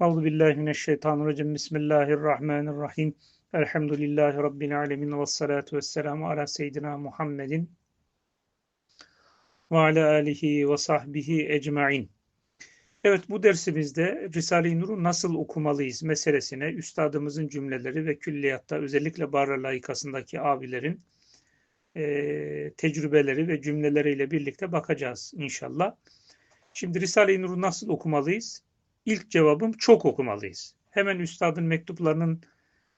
Euzu billahi mineşşeytanirracim. Bismillahirrahmanirrahim. Elhamdülillahi rabbil alamin ve salatu vesselamu ala seyyidina Muhammedin ve ala alihi ve sahbihi ecmaîn. Evet bu dersimizde Risale-i Nur'u nasıl okumalıyız meselesine üstadımızın cümleleri ve külliyatta özellikle Barra layıkasındaki abilerin e, tecrübeleri ve cümleleriyle birlikte bakacağız inşallah. Şimdi Risale-i Nur'u nasıl okumalıyız? İlk cevabım çok okumalıyız. Hemen üstadın mektuplarının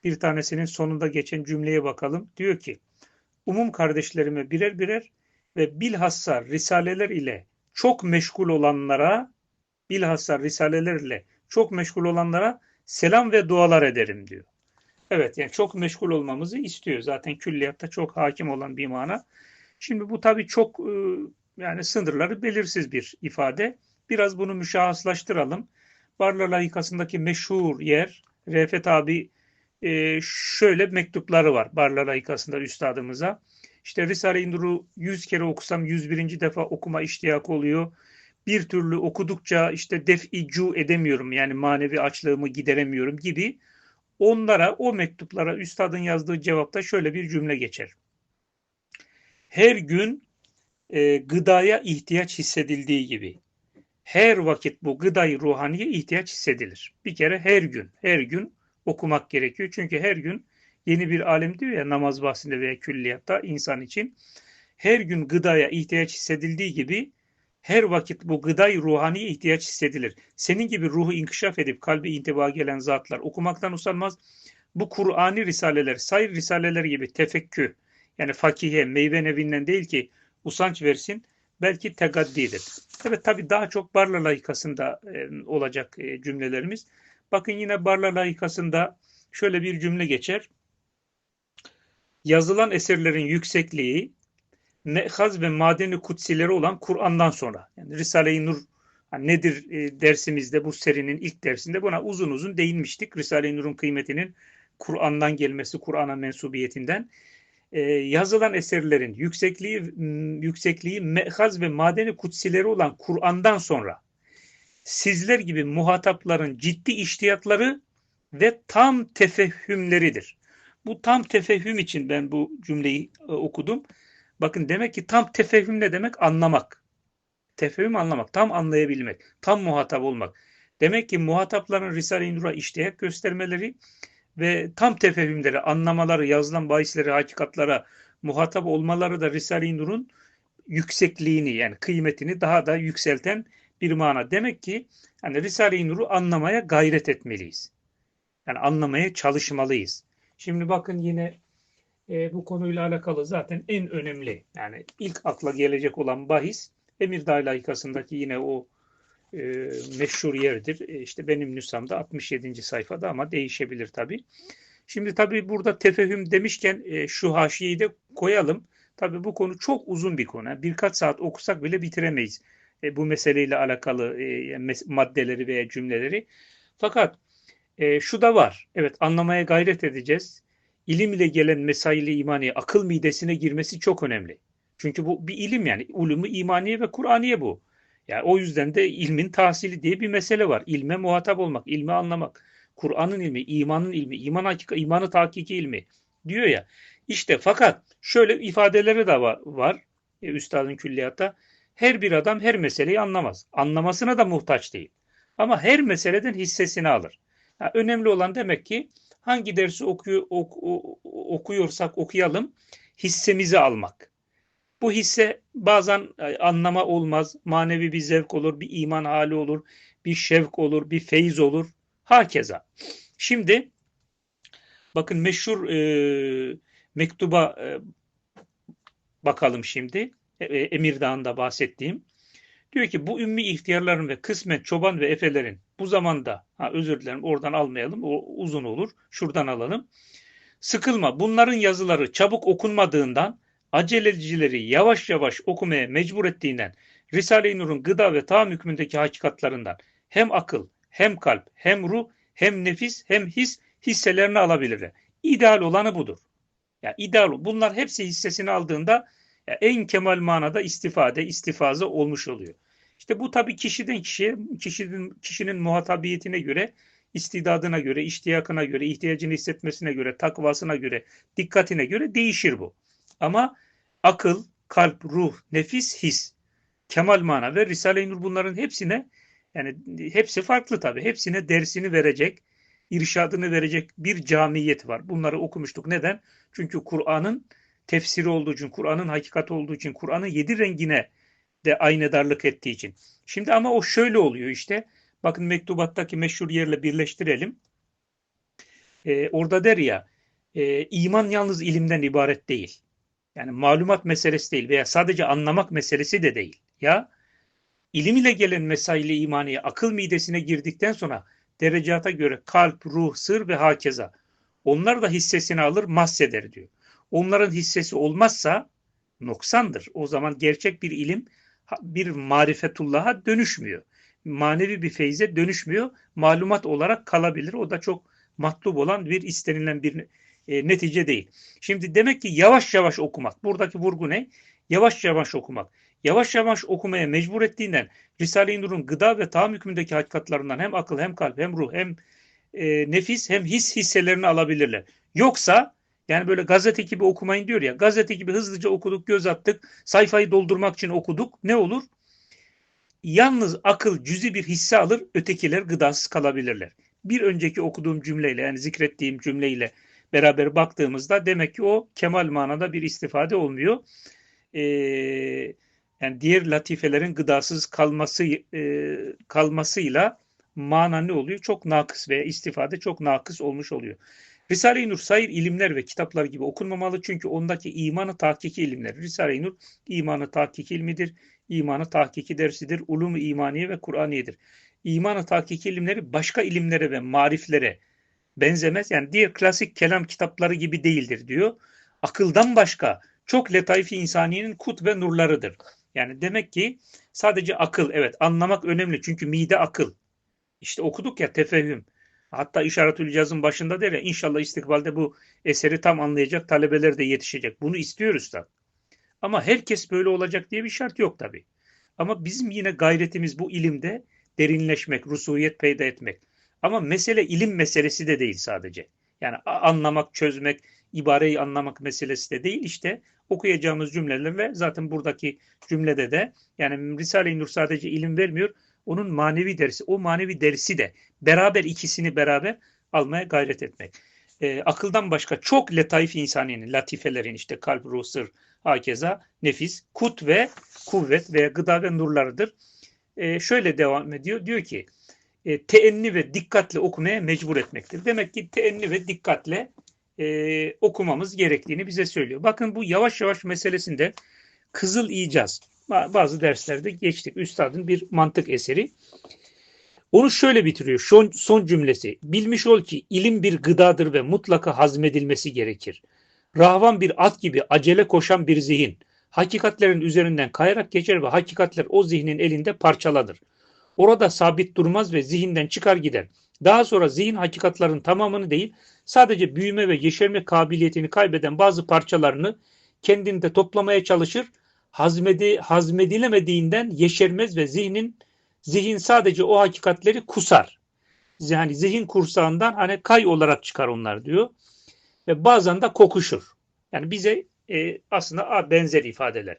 bir tanesinin sonunda geçen cümleye bakalım. Diyor ki, umum kardeşlerime birer birer ve bilhassa risaleler ile çok meşgul olanlara, bilhassa risaleler ile çok meşgul olanlara selam ve dualar ederim diyor. Evet yani çok meşgul olmamızı istiyor. Zaten külliyatta çok hakim olan bir mana. Şimdi bu tabii çok yani sınırları belirsiz bir ifade. Biraz bunu müşahhaslaştıralım. Barla layıkasındaki meşhur yer, Refet abi e, şöyle mektupları var Barla layıkasında üstadımıza. İşte Risale-i Nur'u 100 kere okusam 101. defa okuma iştiyakı oluyor. Bir türlü okudukça işte def-i edemiyorum yani manevi açlığımı gideremiyorum gibi onlara o mektuplara üstadın yazdığı cevapta şöyle bir cümle geçer. Her gün e, gıdaya ihtiyaç hissedildiği gibi her vakit bu gıdayı ruhaniye ihtiyaç hissedilir. Bir kere her gün, her gün okumak gerekiyor. Çünkü her gün yeni bir alem diyor ya namaz bahsinde veya külliyatta insan için. Her gün gıdaya ihtiyaç hissedildiği gibi her vakit bu gıday ruhaniye ihtiyaç hissedilir. Senin gibi ruhu inkişaf edip kalbi intiba gelen zatlar okumaktan usanmaz. Bu Kur'ani risaleler, sayr risaleler gibi tefekkü yani fakihe, meyve nevinden değil ki usanç versin belki tegaddidir. Evet tabi daha çok Barla layıkasında e, olacak e, cümlelerimiz. Bakın yine Barla layıkasında şöyle bir cümle geçer. Yazılan eserlerin yüksekliği mehaz ve madeni kutsileri olan Kur'an'dan sonra yani Risale-i Nur yani nedir e, dersimizde bu serinin ilk dersinde buna uzun uzun değinmiştik. Risale-i Nur'un kıymetinin Kur'an'dan gelmesi, Kur'an'a mensubiyetinden e, yazılan eserlerin yüksekliği yüksekliği mehaz ve madeni kutsileri olan Kur'an'dan sonra sizler gibi muhatapların ciddi iştiyatları ve tam tefehümleridir. Bu tam tefehüm için ben bu cümleyi e, okudum. Bakın demek ki tam tefehüm ne demek? Anlamak. Tefehüm anlamak, tam anlayabilmek, tam muhatap olmak. Demek ki muhatapların Risale-i Nur'a iştiyak göstermeleri ve tam tefehümleri, anlamaları, yazılan bahisleri, hakikatlara muhatap olmaları da Risale-i Nur'un yüksekliğini yani kıymetini daha da yükselten bir mana. Demek ki yani Risale-i Nur'u anlamaya gayret etmeliyiz. Yani anlamaya çalışmalıyız. Şimdi bakın yine e, bu konuyla alakalı zaten en önemli yani ilk akla gelecek olan bahis Emirdağ layıkasındaki yine o e, meşhur yerdir. E, işte benim nüshamda 67. sayfada ama değişebilir tabi. Şimdi tabi burada tefehüm demişken e, şu haşiyeyi de koyalım. Tabi bu konu çok uzun bir konu. Birkaç saat okusak bile bitiremeyiz. E, bu meseleyle alakalı e, maddeleri veya cümleleri. Fakat e, şu da var. Evet anlamaya gayret edeceğiz. İlim ile gelen mesaili imaniye akıl midesine girmesi çok önemli. Çünkü bu bir ilim yani. Ulumu imaniye ve Kur'aniye bu. Yani o yüzden de ilmin tahsili diye bir mesele var. İlme muhatap olmak, ilmi anlamak. Kur'an'ın ilmi, imanın ilmi, iman hakika, imanı tahkiki ilmi diyor ya. İşte fakat şöyle ifadeleri de var, var e, üstadın külliyatta. Her bir adam her meseleyi anlamaz. Anlamasına da muhtaç değil. Ama her meseleden hissesini alır. Yani önemli olan demek ki hangi dersi okuyor, ok, okuyorsak okuyalım hissemizi almak. Bu hisse bazen e, anlama olmaz, manevi bir zevk olur, bir iman hali olur, bir şevk olur, bir feyiz olur. Hakeza. Şimdi bakın meşhur e, mektuba e, bakalım şimdi. E, e Emir Dağı'nda bahsettiğim. Diyor ki bu ümmi ihtiyarların ve kısmen çoban ve efelerin bu zamanda ha özür dilerim oradan almayalım o uzun olur şuradan alalım. Sıkılma bunların yazıları çabuk okunmadığından acelecileri yavaş yavaş okumaya mecbur ettiğinden Risale-i Nur'un gıda ve taam hükmündeki hakikatlarından hem akıl, hem kalp, hem ruh, hem nefis, hem his hisselerini alabilirler. İdeal olanı budur. Ya ideal bunlar hepsi hissesini aldığında ya en kemal manada istifade, istifaze olmuş oluyor. İşte bu tabii kişiden kişiye, kişinin, kişinin muhatabiyetine göre, istidadına göre, iştiyakına göre, ihtiyacını hissetmesine göre, takvasına göre, dikkatine göre değişir bu. Ama akıl, kalp, ruh, nefis, his, kemal mana ve Risale-i Nur bunların hepsine yani hepsi farklı tabii. Hepsine dersini verecek, irşadını verecek bir camiyet var. Bunları okumuştuk. Neden? Çünkü Kur'an'ın tefsiri olduğu için, Kur'an'ın hakikati olduğu için, Kur'an'ın yedi rengine de aynı darlık ettiği için. Şimdi ama o şöyle oluyor işte. Bakın mektubattaki meşhur yerle birleştirelim. Ee, orada der ya, e, iman yalnız ilimden ibaret değil. Yani malumat meselesi değil veya sadece anlamak meselesi de değil. Ya ilim ile gelen mesaili imaniye akıl midesine girdikten sonra derecata göre kalp, ruh, sır ve hakeza onlar da hissesini alır mahseder diyor. Onların hissesi olmazsa noksandır. O zaman gerçek bir ilim bir marifetullah'a dönüşmüyor. Manevi bir feyze dönüşmüyor. Malumat olarak kalabilir. O da çok matlub olan bir istenilen bir e, netice değil. Şimdi demek ki yavaş yavaş okumak. Buradaki vurgu ne? Yavaş yavaş okumak. Yavaş yavaş okumaya mecbur ettiğinden Risale-i Nur'un gıda ve taam hükmündeki hakikatlarından hem akıl hem kalp hem ruh hem e, nefis hem his hisselerini alabilirler. Yoksa yani böyle gazete gibi okumayın diyor ya. Gazete gibi hızlıca okuduk, göz attık. Sayfayı doldurmak için okuduk. Ne olur? Yalnız akıl cüzi bir hisse alır, ötekiler gıdasız kalabilirler. Bir önceki okuduğum cümleyle yani zikrettiğim cümleyle beraber baktığımızda demek ki o kemal manada bir istifade olmuyor. Ee, yani diğer latifelerin gıdasız kalması e, kalmasıyla mana ne oluyor? Çok nakıs veya istifade çok nakıs olmuş oluyor. Risale-i Nur sayır ilimler ve kitaplar gibi okunmamalı çünkü ondaki imanı tahkiki ilimler. Risale-i Nur imanı tahkiki ilmidir, imanı tahkiki dersidir, ulum-u imaniye ve Kur'aniyedir. İmanı tahkiki ilimleri başka ilimlere ve mariflere benzemez. Yani diğer klasik kelam kitapları gibi değildir diyor. Akıldan başka çok letaifi insaniyenin kut ve nurlarıdır. Yani demek ki sadece akıl evet anlamak önemli çünkü mide akıl. İşte okuduk ya tefehüm. Hatta işaretül cazın başında der ya inşallah istikbalde bu eseri tam anlayacak talebeler de yetişecek. Bunu istiyoruz da. Ama herkes böyle olacak diye bir şart yok tabi. Ama bizim yine gayretimiz bu ilimde derinleşmek, rusuyet peyda etmek. Ama mesele ilim meselesi de değil sadece. Yani anlamak, çözmek, ibareyi anlamak meselesi de değil. İşte okuyacağımız cümlelerle zaten buradaki cümlede de yani Risale-i Nur sadece ilim vermiyor. Onun manevi dersi, o manevi dersi de beraber ikisini beraber almaya gayret etmek. E, akıldan başka çok letaif insaniyenin, latifelerin işte kalp, ruh, sır, hakeza, nefis, kut ve kuvvet veya gıda ve nurlarıdır. E, şöyle devam ediyor. Diyor ki e, teenni ve dikkatle okumaya mecbur etmektir. Demek ki teenni ve dikkatle e, okumamız gerektiğini bize söylüyor. Bakın bu yavaş yavaş meselesinde Kızıl İcaz bazı derslerde geçtik. Üstadın bir mantık eseri. Onu şöyle bitiriyor. Son, son cümlesi. Bilmiş ol ki ilim bir gıdadır ve mutlaka hazmedilmesi gerekir. Rahvan bir at gibi acele koşan bir zihin. Hakikatlerin üzerinden kayarak geçer ve hakikatler o zihnin elinde parçalanır. Orada sabit durmaz ve zihinden çıkar gider. Daha sonra zihin hakikatların tamamını değil, sadece büyüme ve yeşerme kabiliyetini kaybeden bazı parçalarını kendinde toplamaya çalışır hazmedi, hazmedilemediğinden yeşermez ve zihnin zihin sadece o hakikatleri kusar. Yani zihin kursağından hani kay olarak çıkar onlar diyor. Ve bazen de kokuşur. Yani bize e, aslında benzer ifadeler.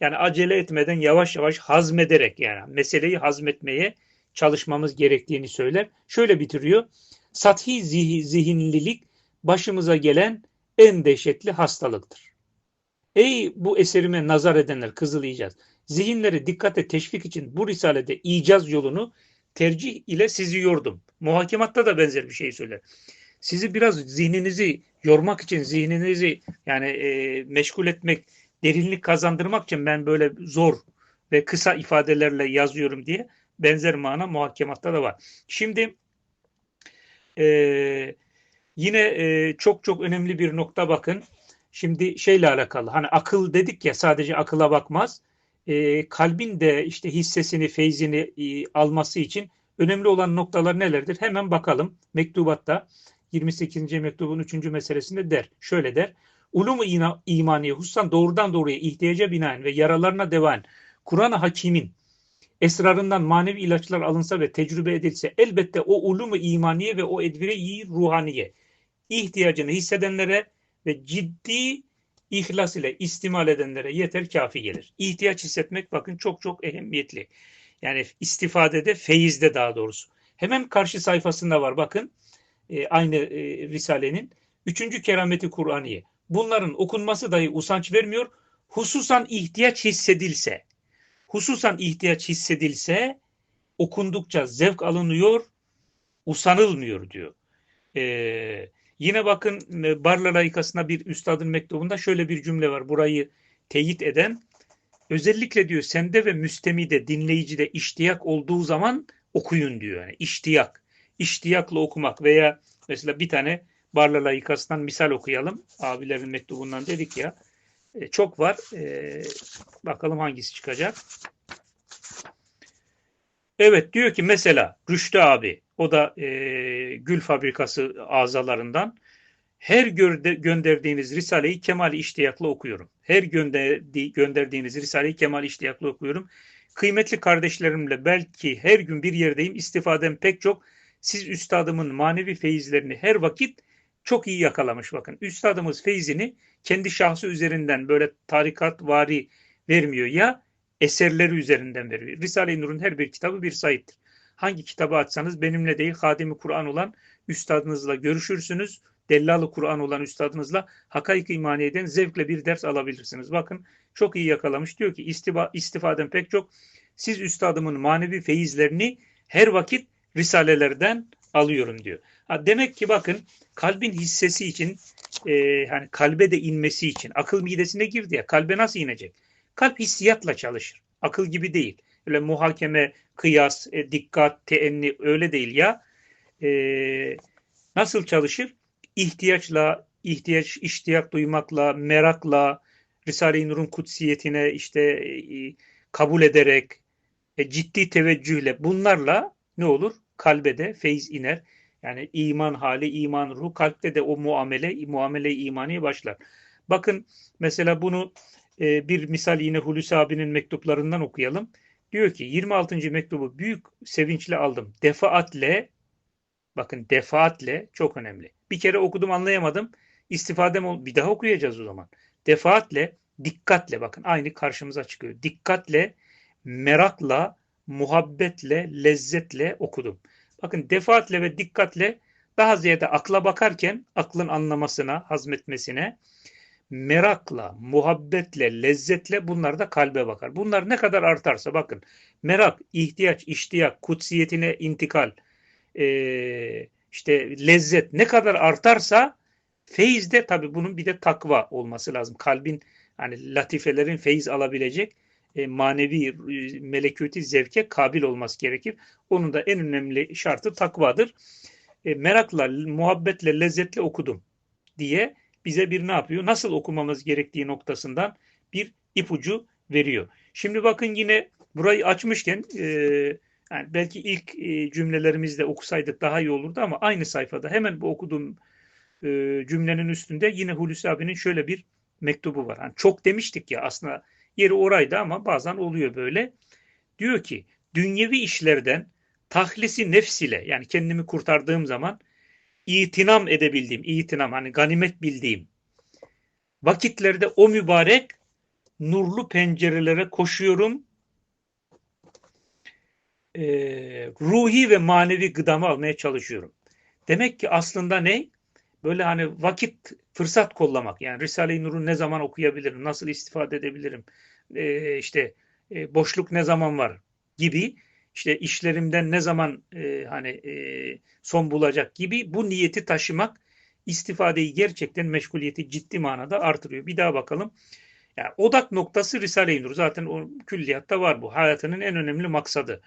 Yani acele etmeden yavaş yavaş hazmederek yani meseleyi hazmetmeye çalışmamız gerektiğini söyler. Şöyle bitiriyor. Sathi zihinlilik başımıza gelen en dehşetli hastalıktır. Ey bu eserime nazar edenler kızılayacağız. Zihinleri dikkate teşvik için bu risalede icaz yolunu tercih ile sizi yordum. Muhakematta da benzer bir şey söyler. Sizi biraz zihninizi yormak için, zihninizi yani e, meşgul etmek, derinlik kazandırmak için ben böyle zor ve kısa ifadelerle yazıyorum diye benzer mana muhakematta da var. Şimdi e, yine e, çok çok önemli bir nokta bakın. Şimdi şeyle alakalı hani akıl dedik ya sadece akıla bakmaz. E, kalbin de işte hissesini, feyzini e, alması için önemli olan noktalar nelerdir? Hemen bakalım. Mektubatta 28. mektubun 3. meselesinde der. Şöyle der. Ulum-u imaniye hususan doğrudan doğruya ihtiyaca binaen ve yaralarına devan Kur'an-ı Hakim'in esrarından manevi ilaçlar alınsa ve tecrübe edilse elbette o ulumu imaniye ve o edvire-i ruhaniye ihtiyacını hissedenlere ve ciddi ihlas ile istimal edenlere yeter kafi gelir. İhtiyaç hissetmek bakın çok çok ehemmiyetli. Yani istifadede, feyizde daha doğrusu. Hemen karşı sayfasında var bakın e, aynı e, Risale'nin. Üçüncü kerameti Kur'aniye. Bunların okunması dahi usanç vermiyor. Hususan ihtiyaç hissedilse, hususan ihtiyaç hissedilse okundukça zevk alınıyor, usanılmıyor diyor. Ee, yine bakın e, Barla layıkasına bir üstadın mektubunda şöyle bir cümle var. Burayı teyit eden özellikle diyor sende ve müstemide dinleyicide iştiyak olduğu zaman okuyun diyor. Yani iştiyak. İştiyakla okumak veya mesela bir tane Barla layıkasından misal okuyalım. Abilerin mektubundan dedik ya. E, çok var. E, bakalım hangisi çıkacak. Evet diyor ki mesela Rüştü abi o da e, gül fabrikası azalarından her gönderdiğiniz Risale'yi kemal iştiyakla okuyorum. Her gönderdi, gönderdiğiniz Risale'yi kemal iştiyakla okuyorum. Kıymetli kardeşlerimle belki her gün bir yerdeyim. istifadem pek çok. Siz üstadımın manevi feyizlerini her vakit çok iyi yakalamış bakın. Üstadımız feyzini kendi şahsı üzerinden böyle tarikat vari vermiyor ya eserleri üzerinden veriyor. Risale-i Nur'un her bir kitabı bir sayittir. Hangi kitabı açsanız benimle değil Hadimi Kur'an olan üstadınızla görüşürsünüz. Dellalı Kur'an olan üstadınızla hakaik imaniyeden zevkle bir ders alabilirsiniz. Bakın çok iyi yakalamış. Diyor ki istifa, istifaden pek çok. Siz üstadımın manevi feyizlerini her vakit risalelerden alıyorum diyor. Ha, demek ki bakın kalbin hissesi için e, hani kalbe de inmesi için akıl midesine girdi ya kalbe nasıl inecek? Kalp hissiyatla çalışır. Akıl gibi değil. Öyle muhakeme, kıyas, e, dikkat, teenni öyle değil ya. E, nasıl çalışır? İhtiyaçla, ihtiyaç, iştiyak duymakla, merakla, Risale-i Nur'un kutsiyetine işte e, kabul ederek, e, ciddi teveccühle bunlarla ne olur? Kalbe de feyiz iner. Yani iman hali, iman ruhu, kalpte de o muamele, muamele imani başlar. Bakın mesela bunu e, bir misal yine Hulusi abinin mektuplarından okuyalım. Diyor ki 26. mektubu büyük sevinçle aldım. Defaatle bakın defaatle çok önemli. Bir kere okudum anlayamadım. İstifadem ol bir daha okuyacağız o zaman. Defaatle dikkatle bakın aynı karşımıza çıkıyor. Dikkatle, merakla, muhabbetle, lezzetle okudum. Bakın defaatle ve dikkatle daha ziyade akla bakarken aklın anlamasına, hazmetmesine, merakla, muhabbetle, lezzetle bunlar da kalbe bakar. Bunlar ne kadar artarsa bakın merak, ihtiyaç, iştiyak, kutsiyetine intikal, e, işte lezzet ne kadar artarsa feyizde tabi bunun bir de takva olması lazım. Kalbin hani latifelerin feyiz alabilecek e, manevi e, melekuti zevke kabil olması gerekir. Onun da en önemli şartı takvadır. E, merakla, muhabbetle, lezzetle okudum diye bize bir ne yapıyor? Nasıl okumamız gerektiği noktasından bir ipucu veriyor. Şimdi bakın yine burayı açmışken e, yani belki ilk cümlelerimizde okusaydık daha iyi olurdu ama aynı sayfada hemen bu okuduğum cümlenin üstünde yine Hulusi abinin şöyle bir mektubu var. Yani çok demiştik ya aslında yeri oraydı ama bazen oluyor böyle. Diyor ki dünyevi işlerden tahlisi nefs ile yani kendimi kurtardığım zaman itinam edebildiğim, itinam hani ganimet bildiğim vakitlerde o mübarek nurlu pencerelere koşuyorum. E, ruhi ve manevi gıdamı almaya çalışıyorum. Demek ki aslında ne? Böyle hani vakit, fırsat kollamak. Yani Risale-i Nur'u ne zaman okuyabilirim, nasıl istifade edebilirim, e, işte e, boşluk ne zaman var gibi işte işlerimden ne zaman e, hani e, son bulacak gibi bu niyeti taşımak istifadeyi gerçekten meşguliyeti ciddi manada artırıyor. Bir daha bakalım. Yani odak noktası Risale-i Nur. Zaten o külliyatta var bu. Hayatının en önemli maksadı.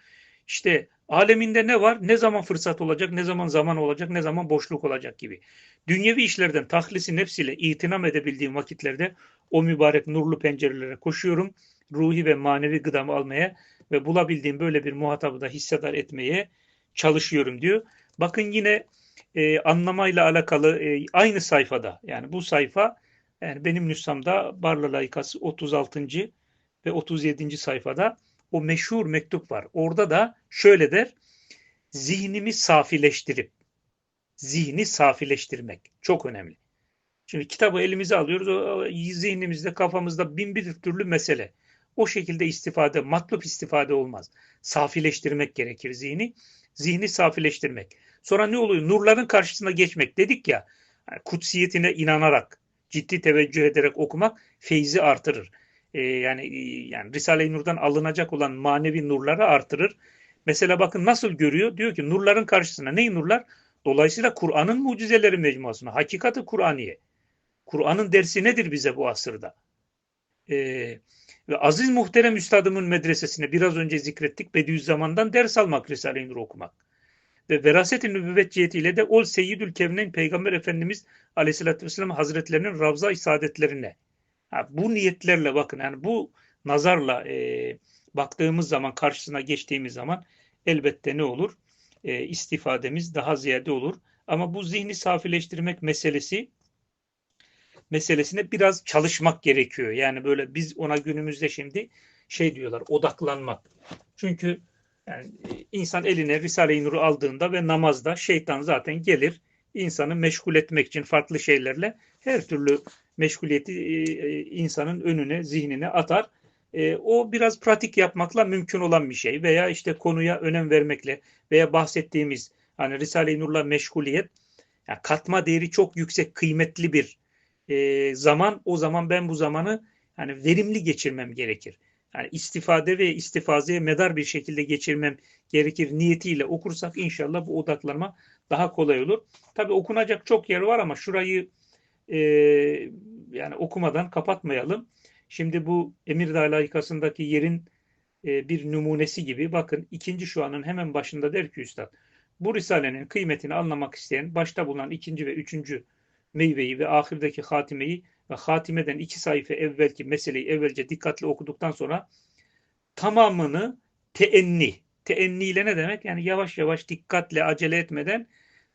İşte aleminde ne var? Ne zaman fırsat olacak? Ne zaman zaman olacak? Ne zaman boşluk olacak gibi. Dünyevi işlerden tahlisi nefsiyle itinam edebildiğim vakitlerde o mübarek nurlu pencerelere koşuyorum. Ruhi ve manevi gıdamı almaya ve bulabildiğim böyle bir muhatabı da hissedar etmeye çalışıyorum diyor. Bakın yine e, anlamayla alakalı e, aynı sayfada yani bu sayfa yani benim nüshamda Barla Layıkası 36. ve 37. sayfada o meşhur mektup var. Orada da şöyle der. Zihnimi safileştirip zihni safileştirmek çok önemli. Şimdi kitabı elimize alıyoruz. O zihnimizde, kafamızda bin bir türlü mesele. O şekilde istifade, matlup istifade olmaz. Safileştirmek gerekir zihni. Zihni safileştirmek. Sonra ne oluyor? Nurların karşısına geçmek dedik ya. Kutsiyetine inanarak, ciddi teveccüh ederek okumak feyzi artırır. Ee, yani yani Risale-i Nur'dan alınacak olan manevi nurları artırır. Mesela bakın nasıl görüyor? Diyor ki nurların karşısına. Ney nurlar? Dolayısıyla Kur'an'ın mucizeleri mecmuasına. Hakikati Kur'aniye. Kur'an'ın dersi nedir bize bu asırda? Ee, ve aziz muhterem üstadımın medresesine biraz önce zikrettik. Bediüzzaman'dan ders almak, Risale-i Nur okumak. Ve veraset-i nübüvvet cihetiyle de ol seyyidül kevneyn Peygamber Efendimiz Aleyhisselatü Vesselam Hazretlerinin Ravza-i Saadetlerine. Bu niyetlerle bakın yani bu nazarla e, baktığımız zaman karşısına geçtiğimiz zaman elbette ne olur? E, istifademiz daha ziyade olur. Ama bu zihni safileştirmek meselesi meselesine biraz çalışmak gerekiyor. Yani böyle biz ona günümüzde şimdi şey diyorlar odaklanmak. Çünkü yani insan eline Risale-i Nur'u aldığında ve namazda şeytan zaten gelir insanı meşgul etmek için farklı şeylerle her türlü meşguliyeti e, insanın önüne, zihnine atar. E, o biraz pratik yapmakla mümkün olan bir şey veya işte konuya önem vermekle veya bahsettiğimiz hani Risale-i Nur'la meşguliyet yani katma değeri çok yüksek, kıymetli bir e, zaman o zaman ben bu zamanı yani verimli geçirmem gerekir. Yani istifade ve istifazeye medar bir şekilde geçirmem gerekir niyetiyle okursak inşallah bu odaklanma daha kolay olur. Tabi okunacak çok yer var ama şurayı e, yani okumadan kapatmayalım. Şimdi bu Emirdağ layıkasındaki yerin e, bir numunesi gibi bakın ikinci şu anın hemen başında der ki Üstad bu Risale'nin kıymetini anlamak isteyen başta bulunan ikinci ve üçüncü meyveyi ve ahirdeki hatimeyi ve hatimeden iki sayfa evvelki meseleyi evvelce dikkatli okuduktan sonra tamamını teenni. Teenni ile ne demek? Yani yavaş yavaş dikkatle acele etmeden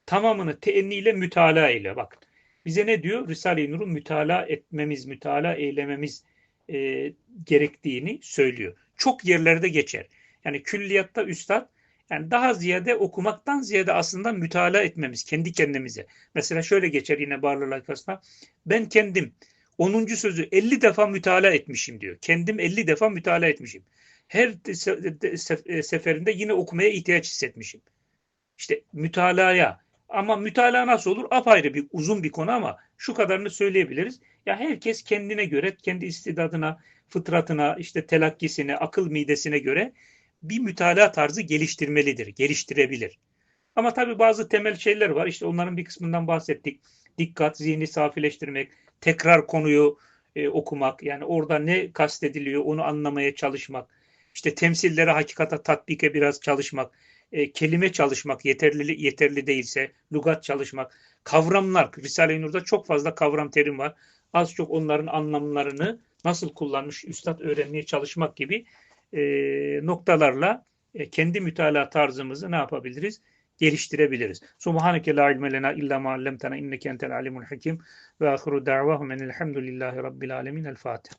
tamamını teenni ile mütalaa ile. Bakın bize ne diyor? Risale-i Nur'u mütalaa etmemiz, mütalaa eylememiz e, gerektiğini söylüyor. Çok yerlerde geçer. Yani külliyatta üstad yani daha ziyade okumaktan ziyade aslında mütalaa etmemiz kendi kendimize. Mesela şöyle geçer yine Barlı Lakas'ta. Ben kendim 10. sözü 50 defa mütalaa etmişim diyor. Kendim 50 defa mütalaa etmişim. Her e, seferinde yine okumaya ihtiyaç hissetmişim. İşte mütalaya ama mütalaa nasıl olur? Apayrı bir uzun bir konu ama şu kadarını söyleyebiliriz. Ya herkes kendine göre, kendi istidadına, fıtratına, işte telakkisine, akıl midesine göre bir mütalaa tarzı geliştirmelidir, geliştirebilir. Ama tabii bazı temel şeyler var. İşte onların bir kısmından bahsettik. Dikkat, zihni safileştirmek, tekrar konuyu e, okumak, yani orada ne kastediliyor onu anlamaya çalışmak, işte temsillere hakikata tatbike biraz çalışmak, e, kelime çalışmak yeterli yeterli değilse, lugat çalışmak, kavramlar, Risale-i Nur'da çok fazla kavram terim var. Az çok onların anlamlarını nasıl kullanmış üstad öğrenmeye çalışmak gibi e, noktalarla e, kendi mütalaa tarzımızı ne yapabiliriz? Geliştirebiliriz. Subhaneke la ilme lena illa ma allamtana inneke entel alimul hakim ve ahiru da'vahum enelhamdülillahi rabbil alemin. El Fatiha.